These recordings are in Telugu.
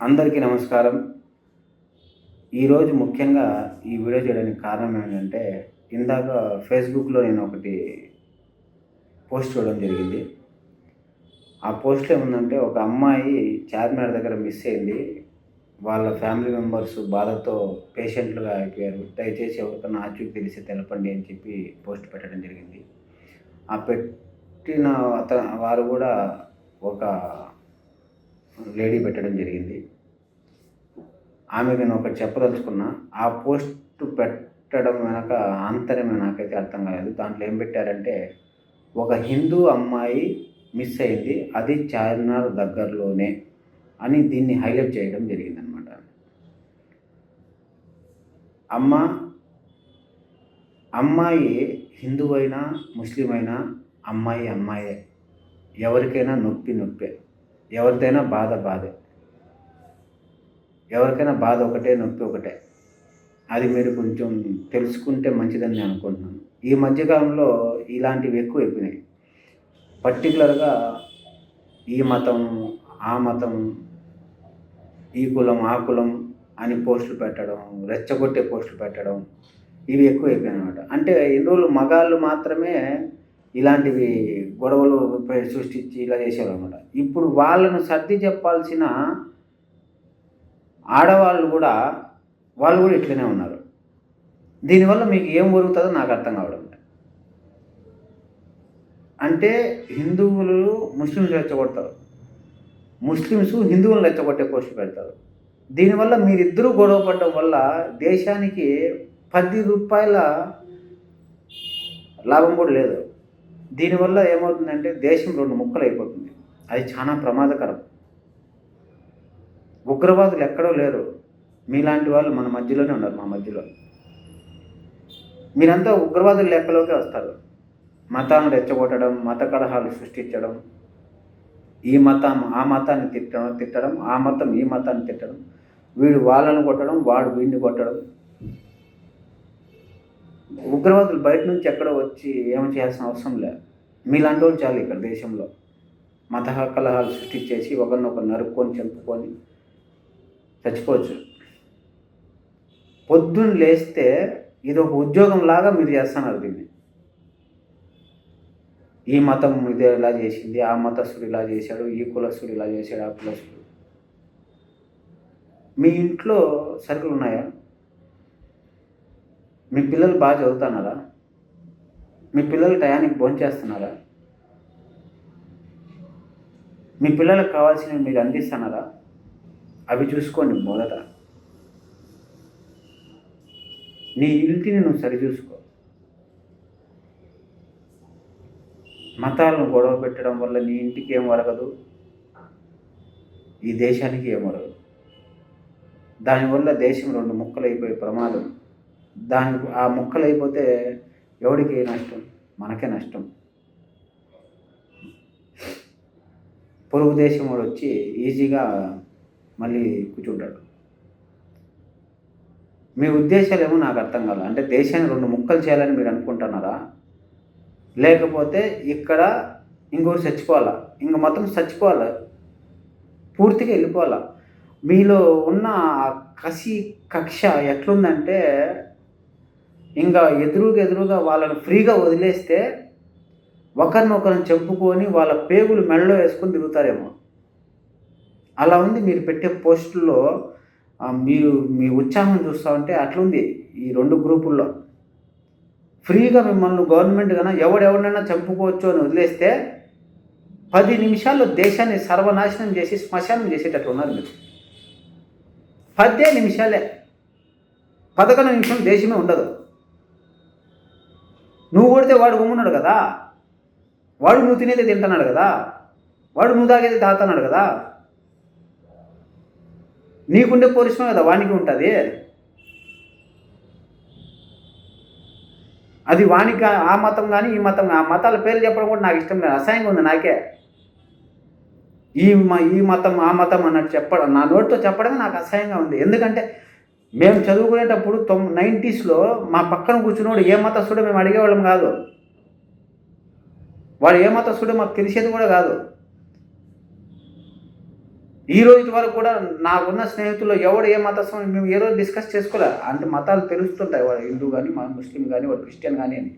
అందరికీ నమస్కారం. ఈరోజు ముఖ్యంగా ఈ వీడియో చేయడానికి కారణం ఏంటంటే ఇందాక ఫేస్బుక్లో నేను ఒకటి పోస్ట్ చూడడం జరిగింది. ఆ పోస్ట్లో ఏముందంటే ఒక అమ్మాయి చార్మినార్ దగ్గర మిస్ అయింది. వాళ్ళ ఫ్యామిలీ మెంబర్స్ బాధతో పేషెంట్లుగా అయిపోయారు. దయచేసి ఎవరికైనా ఆచూకి తెలిసి తెలపండి అని చెప్పి పోస్ట్ పెట్టడం జరిగింది. ఆ పెట్టిన అత వారు కూడా ఒక లేడీ పెట్టడం జరిగింది. ఆమెకి నేను ఒకటి చెప్పదలుచుకున్నా ఆ పోస్ట్ పెట్టడం వెనక ఆంతర్యమే నాకైతే అర్థం కాలేదు. దాంట్లో ఏం పెట్టారంటే ఒక హిందూ అమ్మాయి మిస్ అయింది అది చార్మినార్ దగ్గరలోనే అని దీన్ని హైలైట్ చేయడం జరిగిందనమాట అమ్మ అమ్మాయి హిందువైనా అయినా ముస్లిం అయినా అమ్మాయి అమ్మాయే. ఎవరికైనా నొప్పి నొప్పే. ఎవరిదైనా బాధ బాధే. ఎవరికైనా బాధ ఒకటే నొప్పి ఒకటే. అది మీరు కొంచెం తెలుసుకుంటే మంచిదని నేను అనుకుంటున్నాను. ఈ మధ్యకాలంలో ఇలాంటివి ఎక్కువ అయిపోయినాయి. పర్టికులర్గా ఈ మతం ఆ మతం ఈ కులం ఆ కులం అని పోస్టులు పెట్టడం రెచ్చగొట్టే పోస్టులు పెట్టడం ఇవి ఎక్కువ అయిపోయాయి అనమాట అంటే ఎన్ని రోజులు మగాళ్ళు మాత్రమే ఇలాంటివి గొడవలు సృష్టించి ఇలా చేసేవారు అనమాట ఇప్పుడు వాళ్ళను సర్ది చెప్పాల్సిన ఆడవాళ్ళు కూడా వాళ్ళు కూడా ఇట్లనే ఉన్నారు. దీనివల్ల మీకు ఏం జరుగుతుందో నాకు అర్థం కావడం లేదు. అంటే హిందువులు ముస్లింస్ రెచ్చగొడతారు. ముస్లిమ్స్ హిందువులను రెచ్చగొట్టే పోస్టులు పెడతారు. దీనివల్ల మీరిద్దరూ గొడవ పడడం వల్ల దేశానికి పది రూపాయల లాభం కూడా లేదు. దీనివల్ల ఏమవుతుందంటే దేశం రెండు ముక్కలు అయిపోతుంది అది చాలా ప్రమాదకరం. ఉగ్రవాదులు ఎక్కడో లేరు. మీలాంటి వాళ్ళు మన మధ్యలోనే ఉన్నారు మా మధ్యలో. మీరంతా ఉగ్రవాదుల లెక్కలోకి వస్తారు. మతాన్ని రెచ్చగొట్టడం మత కలహాలు సృష్టించడం ఈ మతం ఆ మతాన్ని తిట్టడం తిట్టడం ఆ మతం ఈ మతాన్ని తిట్టడం. వీడు వాళ్ళను కొట్టడం వాడు వీడిని కొట్టడం. ఉగ్రవాదులు బయట నుంచి ఎక్కడో వచ్చి ఏమి చేయాల్సిన అవసరం లేదు మీలాంటి వాళ్ళు చాలు ఇక్కడ దేశంలో. మత కలహాలు సృష్టించేసి ఒకరినొకరు నరుక్కొని చంపుకొని చచ్చిపోవచ్చు. పొద్దున్న లేస్తే ఇది ఒక ఉద్యోగం లాగా మీరు చేస్తున్నారు దీన్ని. ఈ మతం ఇదే ఇలా చేసింది ఆ మతస్థుడు ఇలా చేశాడు ఈ కులస్థుడు ఇలా చేశాడు ఆ కులస్థుడు. మీ ఇంట్లో సరుకులు ఉన్నాయా? మీ పిల్లలు బాగా చదువుతున్నారా? మీ పిల్లలు టయానికి భోంచేస్తున్నారా? మీ పిల్లలకు కావాల్సినవి మీరు అందిస్తున్నారా? అవి చూసుకోండి మొదట. నీ ఇంటిని నువ్వు సరిచూసుకో. మతాలను గొడవ పెట్టడం వల్ల నీ ఇంటికి ఏం వరగదు ఈ దేశానికి ఏం వరగదు దానివల్ల దేశం రెండు ముక్కలు అయిపోయే ప్రమాదం. దాని ఆ ముక్కలు అయిపోతే ఎవడికి నష్టం? మనకే నష్టం. పొరుగు దేశం వాడు వచ్చి ఈజీగా మళ్ళీ కూర్చుంటాడు. మీ ఉద్దేశాలు ఏమో నాకు అర్థం కాదు అంటే దేశాన్ని రెండు ముక్కలు చేయాలని మీరు అనుకుంటున్నారా? లేకపోతే ఇక్కడ ఇంకోరు చచ్చిపోవాలా? ఇంక మొత్తం చచ్చిపోవాలా? పూర్తిగా వెళ్ళిపోవాలా? మీలో ఉన్న ఆ కసి కక్ష ఎట్లుందంటే ఇంకా ఎదురుగా ఎదురుగా వాళ్ళని ఫ్రీగా వదిలేస్తే ఒకరినొకరిని చంపుకొని వాళ్ళ పేగులు మెడలో వేసుకొని తిరుగుతారేమో. అలా ఉంది మీరు పెట్టే పోస్టుల్లో మీరు మీ ఉత్సాహం చూస్తూ ఉంటే అట్లుంది ఈ రెండు గ్రూపుల్లో. ఫ్రీగా మిమ్మల్ని గవర్నమెంట్ కన్నా ఎవడెవరినైనా చంపుకోవచ్చు అని వదిలేస్తే పది నిమిషాల్లో దేశాన్ని సర్వనాశనం చేసి శ్మశానం చేసేటట్లు ఉన్నారు మీరు. పదే నిమిషాలే. పదకొండు నిమిషం దేశమే ఉండదు. నువ్వు కొడితే వాడు గుమ్మున్నాడు కదా? వాడు నువ్వు తినేది తింటున్నాడు కదా? వాడు నువ్వు తాగేది తాగుతున్నాడు కదా? నీకుండే పౌరుషమే కదా వానికి ఉంటుంది? అది వానికి ఆ మతం కానీ ఈ మతం ఆ మతాల పేర్లు చెప్పడం కూడా నాకు ఇష్టం లేదు అసహ్యంగా ఉంది నాకే. ఈ మ ఈ మతం ఆ మతం అన్నట్టు చెప్పడం నా నోటితో చెప్పడమే నాకు అసహ్యంగా ఉంది. ఎందుకంటే మేము చదువుకునేటప్పుడు తొమ్ నైంటీస్లో మా పక్కన కూర్చున్నోడు ఏ మతస్థుడో మేము అడిగేవాళ్ళం కాదు. వాడు ఏ మతస్థుడో మాకు తెలిసేది కూడా కాదు. ఈ రోజు వరకు కూడా నాకున్న స్నేహితుల్లో ఎవడు ఏ మతస్థం మేము ఏ రోజు డిస్కస్ చేసుకోలే. అంటే మతాలు తెలుస్తుంటాయి. వాడు హిందూ కానీ మా ముస్లిం కానీ వాడు క్రిస్టియన్ కానీ అని.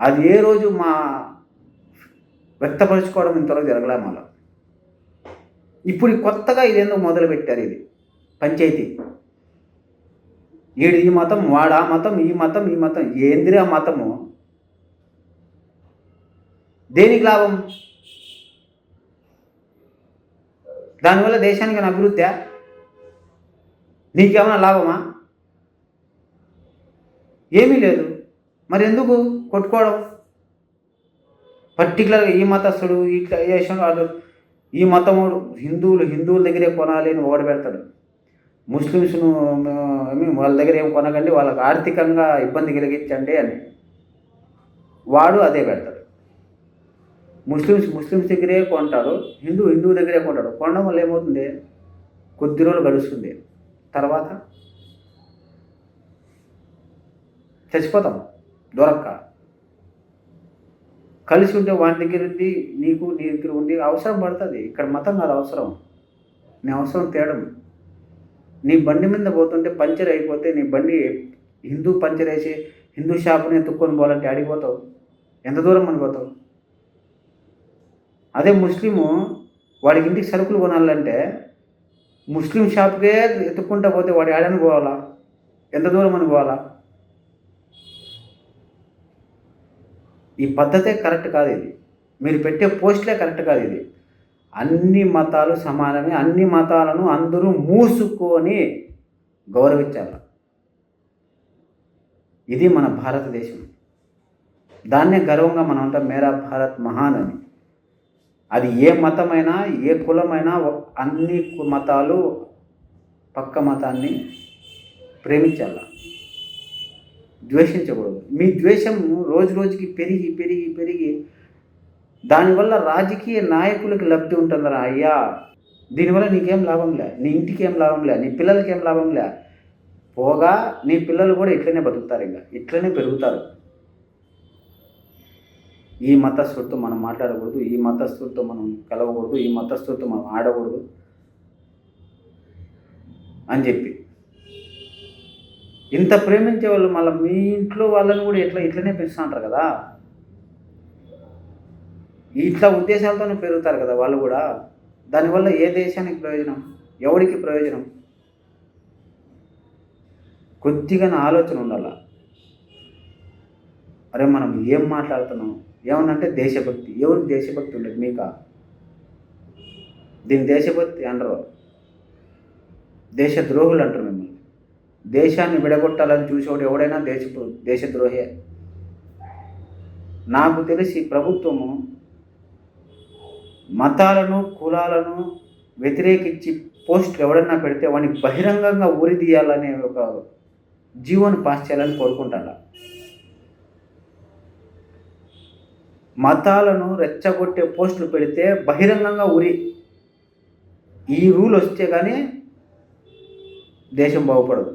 అది ఏ రోజు మా వ్యక్తపరచుకోవడం ఇంతవరకు జరగలే మాలో. ఇప్పుడు కొత్తగా ఇదేందో మొదలుపెట్టారు ఇది. పంచాయతీ. ఈడు ఈ మతం వాడు ఆ మతం ఈ మతం ఈ మతం. ఏందిరా మతము? దేనికి లాభం? దానివల్ల దేశానికి ఏమైనా అభివృద్ధి నీకేమైనా లాభమా? ఏమీ లేదు. మరి ఎందుకు కొట్టుకోవడం? పర్టికులర్గా ఈ మతస్థుడు ఇట్లా చేసాడు ఈ మతముడు హిందువులు హిందువుల దగ్గరే కొనాలి అని ఓడబెడతాడు. ముస్లిమ్స్ను వాళ్ళ దగ్గర ఏం కొనకండి వాళ్ళకి ఆర్థికంగా ఇబ్బంది కలిగించండి అని. వాడు అదే పెడతాడు. ముస్లిమ్స్ ముస్లిమ్స్ దగ్గరే కొంటాడు హిందూ హిందూ దగ్గరే కొంటాడు కొనడం వల్ల ఏమవుతుంది? కొద్ది రోజులు గడుస్తుంది. తర్వాత చచ్చిపోతాం. దొరక్క. కలిసి ఉంటే వాడి దగ్గర ఉండి నీకు నీ దగ్గర ఉండి అవసరం పడుతుంది. ఇక్కడ మతం కాదు అవసరం. నీ అవసరం తేడం. నీ బండి మీద పోతుంటే పంచర్ అయిపోతే నీ బండి హిందూ పంచర్ వేసి హిందూ షాపుని ఎత్తుక్కొని పోవాలంటే అడిగిపోతావు ఎంత దూరం అని పోతావు? అదే ముస్లిము వాడికి ఇంటికి సరుకులు కొనాలంటే ముస్లిం షాప్కే ఎత్తుక్కుంటా పోతే వాడి ఆడని పోవాలా? ఎంత దూరం అని పోవాలా? ఈ పద్ధతే కరెక్ట్ కాదు ఇది. మీరు పెట్టే పోస్ట్లే కరెక్ట్ కాదు ఇది. అన్ని మతాలు సమానమే అన్ని మతాలను అందరూ మూసుకొని గౌరవించాలి. ఇది మన భారతదేశం. దాన్నే గర్వంగా మనం అంటాం మేరా భారత్ మహాన్ అని. అది ఏ మతమైనా ఏ కులమైనా అన్ని కు- మతాలు పక్క మతాన్ని ప్రేమించాల. ద్వేషించకూడదు. మీ ద్వేషం రోజు రోజుకి పెరిగి పెరిగి పెరిగి దానివల్ల రాజకీయ నాయకులకు లబ్ధి ఉంటుందిరా అయ్యా. దీనివల్ల నీకేం లాభం లే నీ ఇంటికి ఏం లాభం లే నీ పిల్లలకి ఏం లాభం లే. పోగా నీ పిల్లలు కూడా ఇట్లనే బతుకుతారు ఇంకా ఇట్లనే పెరుగుతారు. ఈ మతస్థుడితో మనం మాట్లాడకూడదు ఈ మతస్థుడితో మనం కలవకూడదు ఈ మతస్థుడితో మనం ఆడకూడదు అని చెప్పి. ఇంత ప్రేమించే వాళ్ళు మళ్ళీ మీ ఇంట్లో వాళ్ళని కూడా ఇట్లా ఇట్లనే పెంచుతుంటారు కదా. ఇట్లా ఉద్దేశాలతోనే పెరుగుతారు కదా వాళ్ళు కూడా. దానివల్ల ఏ దేశానికి ప్రయోజనం? ఎవరికి ప్రయోజనం? కొద్దిగా నా ఆలోచన ఉండాల? అరే మనం ఏం మాట్లాడుతున్నాం? ఏమనంటే దేశభక్తి. ఎవరికి దేశభక్తి ఉండదు? మీకా? దీని దేశభక్తి అనరు దేశద్రోహులు అంటారు మిమ్మల్ని. దేశాన్ని విడగొట్టాలని చూసేవాడు ఎవడైనా దేశ దేశద్రోహే. నాకు తెలిసి ప్రభుత్వము మతాలను కులాలను వ్యతిరేకించి పోస్ట్ ఎవడన్నా పెడితే వాడిని బహిరంగంగా ఊరి తీయాలనే ఒక జీవోని పాస్ చేయాలని కోరుకుంటాడు. మతాలను రెచ్చగొట్టే పోస్టులు పెడితే బహిరంగంగా ఉరి ఈ రూల్ వస్తే కానీ దేశం బాగుపడదు.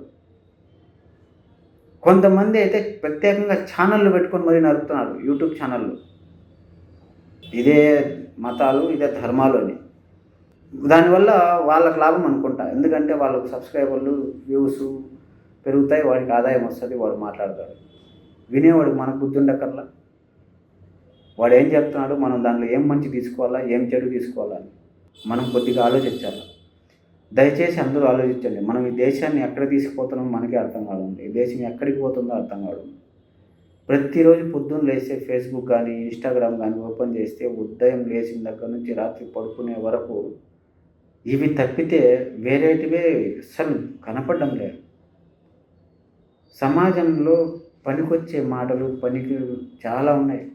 కొంతమంది అయితే ప్రత్యేకంగా ఛానళ్ళు పెట్టుకొని మరీ నడుపుతున్నారు యూట్యూబ్ ఛానళ్ళు ఇదే మతాలు ఇదే ధర్మాలు అని. దానివల్ల వాళ్ళకి లాభం అనుకుంటా. ఎందుకంటే వాళ్ళకు సబ్స్క్రైబర్లు వ్యూస్ పెరుగుతాయి వాడికి ఆదాయం వస్తుంది వాడు మాట్లాడతాడు. వినేవాడు మనకు బుద్ధి ఉండకర్లా వాడు ఏం చెప్తున్నాడు మనం దాంట్లో ఏం మంచి తీసుకోవాలా ఏం చెడు తీసుకోవాలా అని మనం కొద్దిగా ఆలోచించాలి. దయచేసి అందరూ ఆలోచించండి. మనం ఈ దేశాన్ని ఎక్కడ తీసుకుపోతున్నాం మనకే అర్థం కాదు ఈ దేశం ఎక్కడికి పోతుందో అర్థం కాదు. ప్రతిరోజు పొద్దున్న లేస్తే ఫేస్బుక్ కానీ ఇన్స్టాగ్రామ్ కానీ ఓపెన్ చేస్తే ఉదయం లేచిన దగ్గర నుంచి రాత్రి పడుకునే వరకు ఇవి తప్పితే వేరేటివే అసలు కనపడడం లేదు. సమాజంలో పనికొచ్చే మాటలు పనికి చాలా ఉన్నాయి.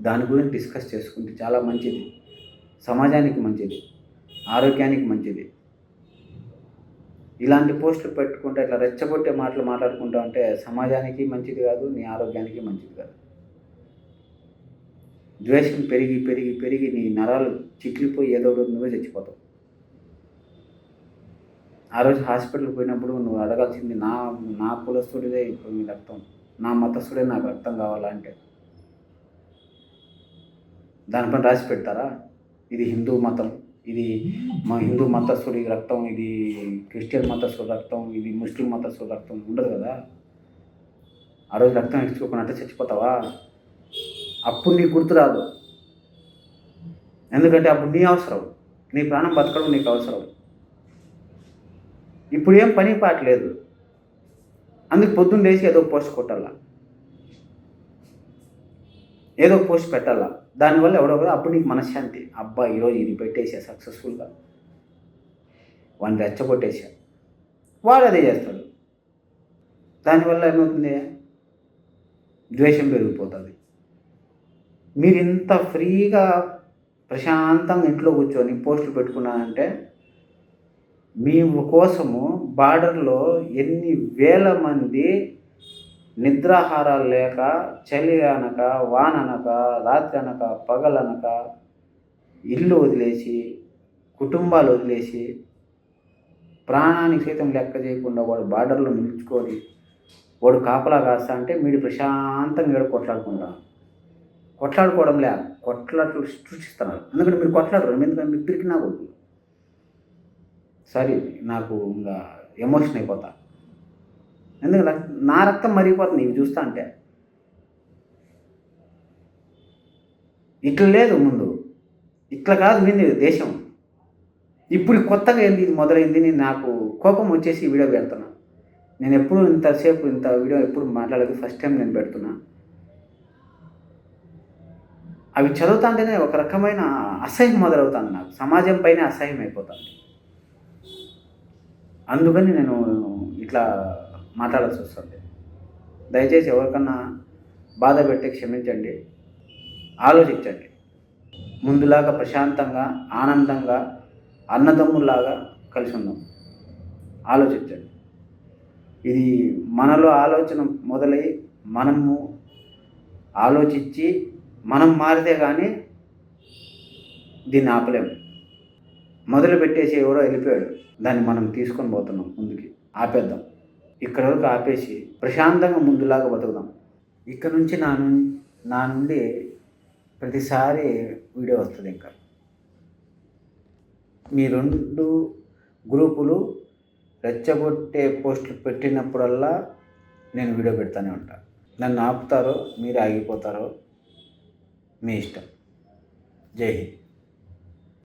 దాని గురించి డిస్కస్ చేసుకుంటే చాలా మంచిది. సమాజానికి మంచిది. ఆరోగ్యానికి మంచిది. ఇలాంటి పోస్టులు పెట్టుకుంటే ఇట్లా రెచ్చగొట్టే మాటలు మాట్లాడుకుంటా ఉంటే సమాజానికి మంచిది కాదు నీ ఆరోగ్యానికి మంచిది కాదు. ద్వేషం పెరిగి పెరిగి పెరిగి నీ నరాలు చిట్లిపోయి ఏదో ఒకటి నువ్వే చచ్చిపోతావు. ఆ రోజు హాస్పిటల్కి పోయినప్పుడు నువ్వు అడగాల్సింది నా నా కులస్తుడిదే ఇప్పుడు మీ రక్తం నా మతస్థుడే నాకు రక్తం కావాలంటే దానిపైన రాసి పెడతారా? ఇది హిందూ మతం. ఇది మా హిందూ మతస్థుడి రక్తం ఇది క్రిస్టియన్ మతస్థుడి రక్తం ఇది ముస్లిం మతస్థుడి రక్తం ఉండదు కదా? ఆ రోజు రక్తం ఇచ్చుకోకుండా చచ్చిపోతావా? అప్పుడు నీకు గుర్తురాదు ఎందుకంటే అప్పుడు నీ అవసరం. నీ ప్రాణం బతకడం నీకు అవసరం. ఇప్పుడు ఏం పని పాటలేదు అందుకు పొద్దున్న లేచి ఏదో పోస్ట్ కొట్టాలా? ఏదో పోస్ట్ పెట్టాలా? దానివల్ల ఎవడో కూడా అప్పుడు నీకు మనశ్శాంతి. అబ్బా ఈరోజు ఇది పెట్టేసా సక్సెస్ఫుల్గా. వాడిని రెచ్చగొట్టేసా వాడు అదే చేస్తాడు. దానివల్ల ఏమవుతుంది? ద్వేషం పెరిగిపోతుంది. మీరు ఇంత ఫ్రీగా ప్రశాంతంగా ఇంట్లో కూర్చొని పోస్టులు పెట్టుకున్నారంటే మీ కోసము బార్డర్లో ఎన్ని వేల మంది నిద్రాహారాలు లేక చలి అనక వాన అనక రాత్రి అనక పగలనక ఇల్లు వదిలేసి కుటుంబాలు వదిలేసి ప్రాణానికి సైతం లెక్క చేయకుండా వాడు బార్డర్లో నిలుచుకొని వాడు కాపలా కాస్తా అంటే మీరు ప్రశాంతంగా ఏడు కొట్లాడుకుంటా. కొట్లాడుకోవడం లే కొట్లాట్లు సృష్టిస్తున్నారు. ఎందుకంటే మీరు కొట్లాడరు ఎందుకంటే మీరు పిరికినా నాకు సారీ నాకు ఇంకా ఎమోషన్ అయిపోతా. ఎందుకంటే నా రక్తం మరిగిపోతుంది ఇవి చూస్తా అంటే. ఇట్లా లేదు ముందు. ఇట్లా కాదు మీది దేశం. ఇప్పుడు కొత్తగా ఏంది ఇది మొదలైంది నేను నాకు కోపం వచ్చేసి వీడియో పెడుతున్నా. నేను ఎప్పుడు ఇంతసేపు ఇంత వీడియో ఎప్పుడు మాట్లాడలేదు ఫస్ట్ టైం నేను పెడుతున్నా. అవి చదువుతుంటేనే ఒక రకమైన అసహ్యం మొదలవుతుంది నాకు. సమాజం పైన అసహ్యం అయిపోతుంది. అందుకని నేను ఇట్లా మాట్లాడాల్సి వస్తుంది. దయచేసి ఎవరికన్నా బాధ పెట్టి క్షమించండి. ఆలోచించండి. ముందులాగా ప్రశాంతంగా ఆనందంగా అన్నదమ్ముల్లాగా కలిసి ఉందాం. ఆలోచించండి. ఇది మనలో ఆలోచన మొదలై మనము ఆలోచించి మనం మారితే కానీ దీన్ని ఆపలేము. మొదలు పెట్టేసి ఎవరో వెళ్ళిపోయాడు. దాన్ని మనం తీసుకొని పోతున్నాం ముందుకి. ఆపేద్దాం. ఇక్కడ వరకు ఆపేసి ప్రశాంతంగా ముందులాగా బతుకుదాం. ఇక్కడ నుంచి నా ను నా నుండి ప్రతిసారి వీడియో వస్తుంది ఇంకా. మీ రెండు గ్రూపులు రెచ్చగొట్టే పోస్టులు పెట్టినప్పుడల్లా నేను వీడియో పెడతానే ఉంటాను నన్ను ఆపుతారో మీరు ఆగిపోతారో మీ ఇష్టం. జై హింద్.